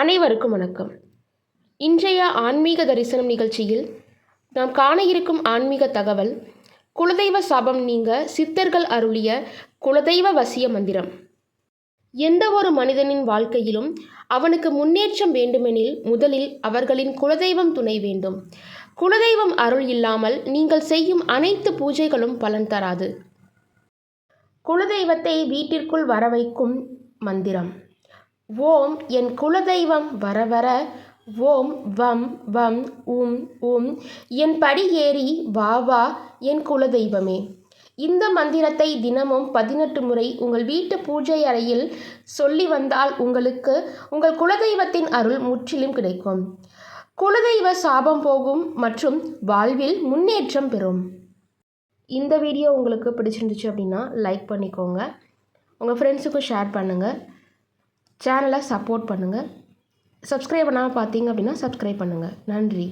அனைவருக்கும் வணக்கம். இன்றைய ஆன்மீக தரிசனம் நிகழ்ச்சியில் நாம் காண இருக்கும் ஆன்மீக தகவல் குலதெய்வ சாபம் நீங்க சித்தர்கள் அருளிய குலதெய்வ வசிய மந்திரம். எந்த ஒரு மனிதனின் வாழ்க்கையிலும் அவனுக்கு முன்னேற்றம் வேண்டுமெனில் முதலில் அவர்களின் குலதெய்வம் துணை வேண்டும். குலதெய்வம் அருள் இல்லாமல் நீங்கள் செய்யும் அனைத்து பூஜைகளும் பலன் தராது. குலதெய்வத்தை வீட்டிற்குள் வர வைக்கும் மந்திரம். ஓம் என் குலதெய்வம் வர வர. ஓம் வம் வம் உம் உம். என் படி ஏறி வா வா என் குலதெய்வமே. இந்த மந்திரத்தை தினமும் பதினெட்டு முறை உங்கள் வீட்டு பூஜை அறையில் சொல்லி வந்தால் உங்களுக்கு உங்கள் குலதெய்வத்தின் அருள் முற்றிலும் கிடைக்கும். குலதெய்வ சாபம் போகும் மற்றும் வாழ்வில் முன்னேற்றம் பெறும். இந்த வீடியோ உங்களுக்கு பிடிச்சிருந்துச்சு அப்படின்னா லைக் பண்ணிக்கோங்க. உங்கள் ஃப்ரெண்ட்ஸுக்கும் ஷேர் பண்ணுங்கள் சேனலை சப்போர்ட் பண்ணுங்கள் சப்ஸ்கிரைப் பண்ணாமல் பார்த்தீங்க அப்படின்னா சப்ஸ்கிரைப் பண்ணுங்கள் நன்றி.